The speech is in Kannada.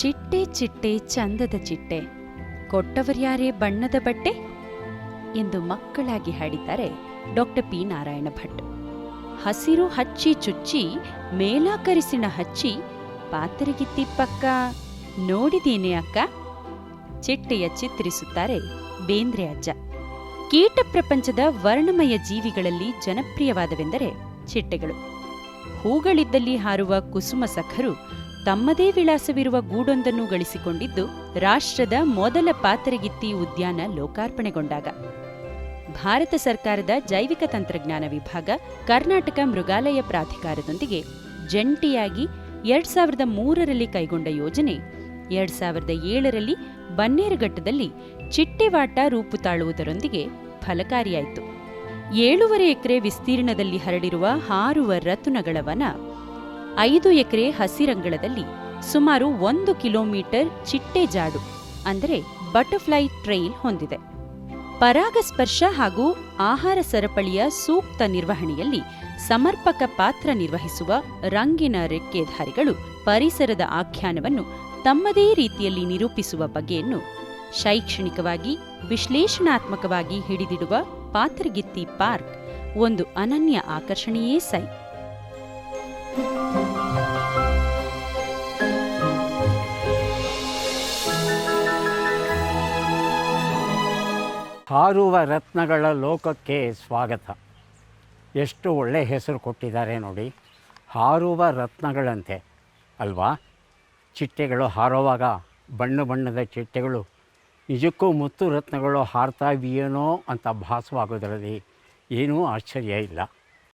ಚಿಟ್ಟೆ ಚಿಟ್ಟೆ ಚಂದದ ಚಿಟ್ಟೆ. ಕೊಟ್ಟವರ್ಯಾರೇ ಬಣ್ಣದ ಬಟ್ಟೆ? ಎಂದು ಮಕ್ಕಳಾಗಿ ಹಾಡಿದ್ದಾರೆ ಡಾಕ್ಟರ್ ಪಿ ನಾರಾಯಣ ಭಟ್. ಹಸಿರು ಹಚ್ಚಿ ಚುಚ್ಚಿ, ಮೇಲಾಕರಿಸಿನ ಹಚ್ಚಿ ಪಾತರಗಿತ್ತಿ ಪಕ್ಕ ನೋಡಿದೇನೆ ಅಕ್ಕ? ಚಿಟ್ಟೆಯ ಚಿತ್ರಿಸುತ್ತಾರೆ ಬೇಂದ್ರೆ ಅಜ್ಜ. ಕೀಟ ಪ್ರಪಂಚದ ವರ್ಣಮಯ ಜೀವಿಗಳಲ್ಲಿ ಜನಪ್ರಿಯವಾದವೆಂದರೆ ಚಿಟ್ಟೆಗಳು. ಹೂಗಳಿದ್ದಲ್ಲಿ ಹಾರುವ ಕುಸುಮ ಸಖರು ತಮ್ಮದೇ ವಿಳಾಸವಿರುವ ಗೂಡೊಂದನ್ನು ಗಳಿಸಿಕೊಂಡಿದ್ದು ರಾಷ್ಟ್ರದ ಮೊದಲ ಪಾತರಗಿತ್ತಿ ಉದ್ಯಾನ ಲೋಕಾರ್ಪಣೆಗೊಂಡಾಗ. ಭಾರತ ಸರ್ಕಾರದ ಜೈವಿಕ ತಂತ್ರಜ್ಞಾನ ವಿಭಾಗ ಕರ್ನಾಟಕ ಮೃಗಾಲಯ ಪ್ರಾಧಿಕಾರದೊಂದಿಗೆ ಜಂಟಿಯಾಗಿ ಎರಡ್ ಸಾವಿರದ ಮೂರರಲ್ಲಿ ಕೈಗೊಂಡ ಯೋಜನೆ, ಎರಡ್ ಸಾವಿರದ ಏಳರಲ್ಲಿ ಬನ್ನೇರುಘಟ್ಟದಲ್ಲಿ ಚಿಟ್ಟೆವಾಟ ರೂಪು ತಾಳುವುದರೊಂದಿಗೆ ಫಲಕಾರಿಯಾಯಿತು. ಏಳೂವರೆ ಎಕರೆ ವಿಸ್ತೀರ್ಣದಲ್ಲಿ ಹರಡಿರುವ ಹಾರುವ ರತುನಗಳ ವನ ಐದು ಎಕರೆ ಹಸಿರಂಗಳದಲ್ಲಿ ಸುಮಾರು ಒಂದು ಕಿಲೋಮೀಟರ್ ಚಿಟ್ಟೆ ಜಾಡು ಅಂದರೆ ಬಟರ್ಫ್ಲೈ ಟ್ರೈಲ್ ಹೊಂದಿದೆ. ಪರಾಗಸ್ಪರ್ಶ ಹಾಗೂ ಆಹಾರ ಸರಪಳಿಯ ಸೂಕ್ತ ನಿರ್ವಹಣೆಯಲ್ಲಿ ಸಮರ್ಪಕ ಪಾತ್ರ ನಿರ್ವಹಿಸುವ ರಂಗಿನ ರೆಕ್ಕೆಧಾರಿಗಳು ಪರಿಸರದ ಆಖ್ಯಾನವನ್ನು ತಮ್ಮದೇ ರೀತಿಯಲ್ಲಿ ನಿರೂಪಿಸುವ ಬಗೆಯನ್ನು ಶೈಕ್ಷಣಿಕವಾಗಿ, ವಿಶ್ಲೇಷಣಾತ್ಮಕವಾಗಿ ಹಿಡಿದಿಡುವ ಪಾತ್ರಗಿತ್ತಿ ಪಾರ್ಕ್, ಒಂದು ಅನನ್ಯ ಆಕರ್ಷಣೆಯೇ ಸೈ. ಹಾರುವ ರತ್ನಗಳ ಲೋಕಕ್ಕೆ ಸ್ವಾಗತ. ಎಷ್ಟು ಒಳ್ಳೆ ಹೆಸರು ಕೊಟ್ಟಿದ್ದಾರೆ ನೋಡಿ. ಹಾರುವ ರತ್ನಗಳಂತೆ. ಅಲ್ವಾ? ಚಿಟ್ಟೆಗಳು ಹಾರುವಾಗ ಬಣ್ಣ ಬಣ್ಣದ ಚಿಟ್ಟೆಗಳು. ನಿಜಕ್ಕೂ ಮುತ್ತು ರತ್ನಗಳು ಹಾರ್ತಾ ಅಂತ ಭಾಸವಾಗೋದರಲ್ಲಿ ಏನೂ ಆಶ್ಚರ್ಯ ಇಲ್ಲ.